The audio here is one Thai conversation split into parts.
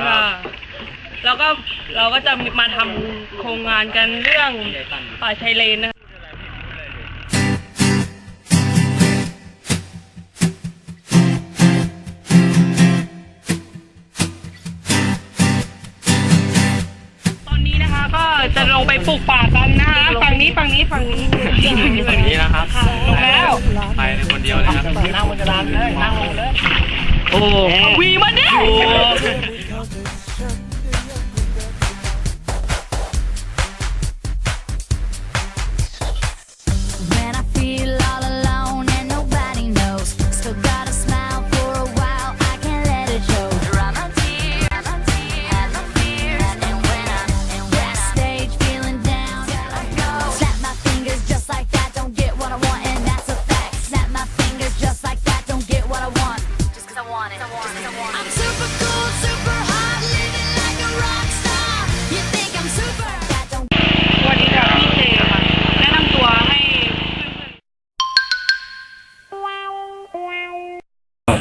ก็เราก็จะมาทำโครงงานกันเรื่องป่าชายเลนนะคะตอนนี้นะคะก็จะลงไปปลูกป่ากันนะคะฝั่งนี้ฝั่งนี้ฝั่งนี้ฝั่งนี้นะครับลงแล้วไปในคนเดียวเลยครับนั่งบนกระดานเลยนั่งลงเลยโอ้โหวีมาเนี่ย girls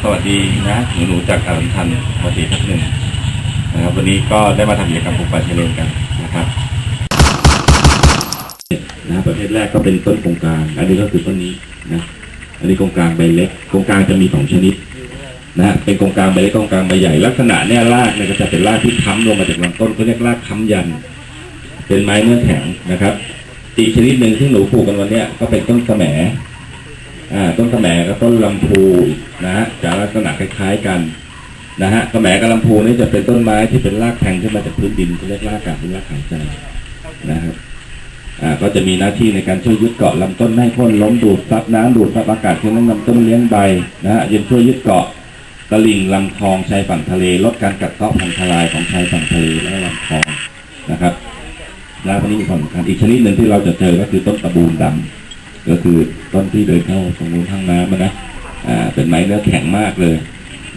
สวัสดีนะหนูหนูจากอารมทันวัดีทักหนึ่งนะครับ วันนี้ก็ได้มาทำกิจกรรมปลูกป่าชายเลนกันนะครับนะประเภทแรกก็เป็นต้นกงกลางอันนี้ก็คือต้นนี้นะอันนี้กงกลางใบเล็กกงกลางจะมีสองชนิดนะเป็นกงกลางใบเล็กกงกลางใบใหญ่ลักษณะเนี่ยรากเนี่ยก็จะเป็นรากที่ค้ำลงมาจากลำต้นเขาเรียกรากค้ำยัน เป็นไม้เนื้อแข็งนะครับ อีกชนิดหนึ่งที่หนูปลูกกันวันเนี้ยก็เป็นต้นแสม ต้นกระแหมกับต้นลำพูนะฮะจะลักษณะคล้ายๆกันนะฮะกระแหมกับลำพูนี่จะเป็นต้นไม้ที่เป็นรากแทงขึ้นมาจากพื้นดินเรียกรากกาบหรือรากหายใจนะครับอ่าก็จะมีหน้าที่ในการช่วยยึดเกาะลำต้นให้โค่นล้มดูดซับน้ำดูดซับอากาศที่นั้นลำต้นเลี้ยงใบนะฮะยังช่วยยึดเกาะตลิ่งลำคลองชายฝั่งทะเลลดการกัดเซาะพังทลายของชายฝั่งทะเลและลำคลองนะครับแล้ววันนี้มีความสำคัญอีกชนิดหนึ่งที่เราจะเจอก็คือต้นตะบูนดำ ก็คือต้นที่เดินเข้าตรงนู้นทางน้ำนะอ่าเป็นไม้เนื้อแข็งมากเลย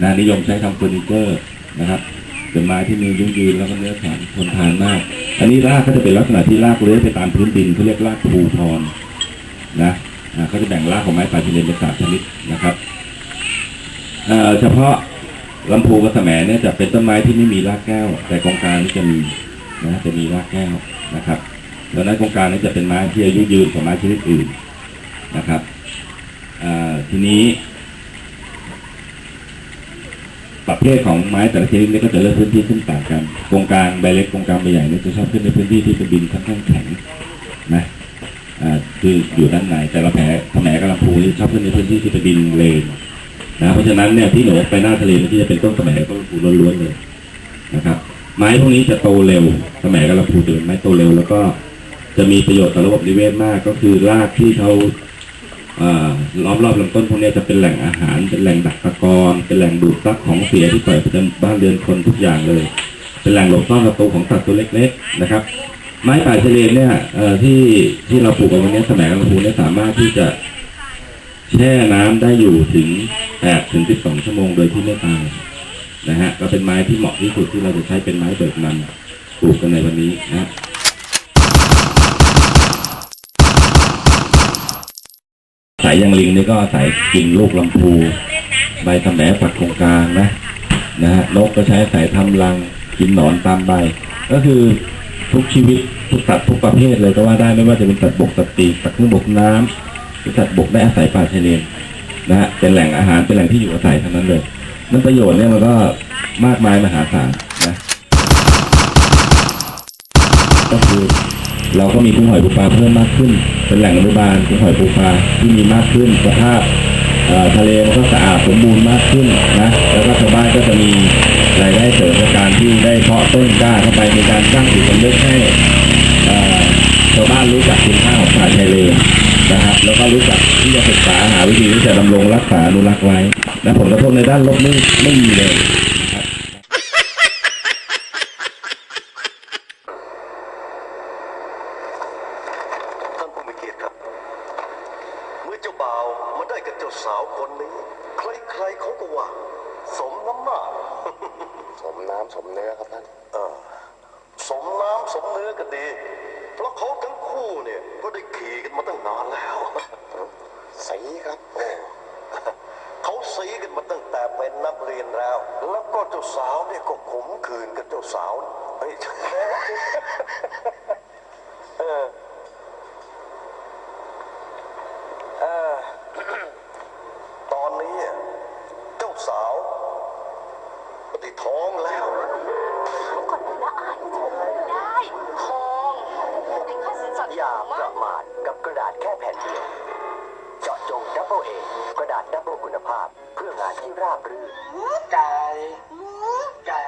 นะนิยมใช้ทำเฟอร์นิเจอร์นะครับเป็นไม้ที่มียืนยืนแล้วก็เนื้อแข็งทนทานมาก อันนี้รากก็จะเป็นลักษณะที่รากเลื้อยไปตามพื้นดินเขาเรียกรากภูพรนะอ่าเขาจะแบ่งรากของไม้ป่าชนิดเป็นสามชนิดนะครับเอ่อเฉพาะลำพูกับแสมเนี่ยจะเป็นต้นไม้ที่ไม่มีรากแก้ว แต่กองกลางนี่จะมีนะจะมีรากแก้วนะครับดังนั้นโครงการนี้จะเป็นไม้ที่อายุยืนกว่าไม้ชนิดอื่น นะครับทีนี้ประเภทของไม้แต่ละชนิดนี้ก็จะเลือกพื้นที่ขึ้นต่างกันโครงการใบเล็กโครงการใบใหญ่เนี่ยจะชอบขึ้นในพื้นที่ที่เป็นดินค่อนข้างแข็งนะคืออยู่ด้านในแต่ละแผลแผลกระลำพูนี่ชอบขึ้นในพื้นที่ที่เป็นดินเลนนะเพราะฉะนั้นเนี่ยที่หนูไปหน้าทะเลมันที่จะเป็นต้นแสมต้นลำพูล้วนๆเลยนะครับ ไม้พวกนี้จะโตเร็วแสมกับลำพูจะเป็นไม้โตเร็ว แล้วก็จะมีประโยชน์ต่อระบบนิเวศมากก็คือรากที่เขา ล้อมรอบลำต้นพวกนี้จะเป็นแหล่งอาหาร เป็นแหล่งดักตะกอนเป็นแหล่งดูดซับของเสียที่ปล่อยไปในบ้านเรือนคนทุกอย่างเลย เป็นแหล่งหลบซ่อนศัตรูของสัตว์ตัวเล็ก ๆ นะครับ ไม้ป่าชายเลนเนี่ยที่ที่เราปลูกกันวันนี้สมัยลำพูเนี่ยสามารถที่จะแช่น้ำได้อยู่ถึง8ถึง12ชั่วโมงโดยที่ไม่ตายนะฮะก็เป็นไม้ที่เหมาะที่สุดที่เราจะใช้เป็นไม้เบิกนำปลูกกันในวันนี้นะ สายยางลิงนี่ก็อาศัยกิ่งลูกลำพู ใบสำแหนปักโครงกลางนะนะฮะนกก็ใช้สายทำรังกินหนอนตามใบ ก็คือทุกชีวิตทุกสัตว์ทุกประเภทเลยก็ว่าได้ไม่ว่าจะเป็นสัตว์บกสัตว์ปีกสัตว์เครื่องบกน้ำหรือสัตว์บกได้อาศัยป่าชายเลนนะฮะเป็นแหล่งอาหารเป็นแหล่งที่อยู่อาศัยทั้งนั้นเลยนั่นประโยชน์เนี่ยมันก็มากมายมหาศาลนะก็คือ เราก็มีกุ้งหอยปูปลาเพิ่มมากขึ้น เป็นแหล่งอนุบาลกุ้งหอยปูปลาที่มีมากขึ้นสภาพทะเลมันก็สะอาดสมบูรณ์มากขึ้นนะแล้วก็ชาวบ้านก็จะมีรายได้เสริมจากการที่ได้เพาะต้นกล้าเข้าไปในการสร้างจิตสำนึกให้ชาวบ้านรู้จักคุณค่าของป่าชายเลนนะครับ แล้วก็รู้จักที่จะศึกษาหาวิธีที่จะดำรงรักษาอนุรักษ์ไว้และผลกระทบในด้านลบไม่ไม่มีเลย สาวคนนี้ ใครๆเขาก็ว่า สมน้ำหน้า สมน้ำสมเนื้อครับท่าน เออสมน้ำสมเนื้อกันดี เพราะเขาทั้งคู่เนี่ย ก็ได้ขี่กันมาตั้งนานแล้ว สีครับ เขาสีกันมาตั้งแต่เป็นนักเรียนแล้ว แล้วก็เจ้าสาวเนี่ยก็ขมขืนกับเจ้าสาวเฮ้ย ณภาพ เพื่องานที่ราบรื่นไก่ไก่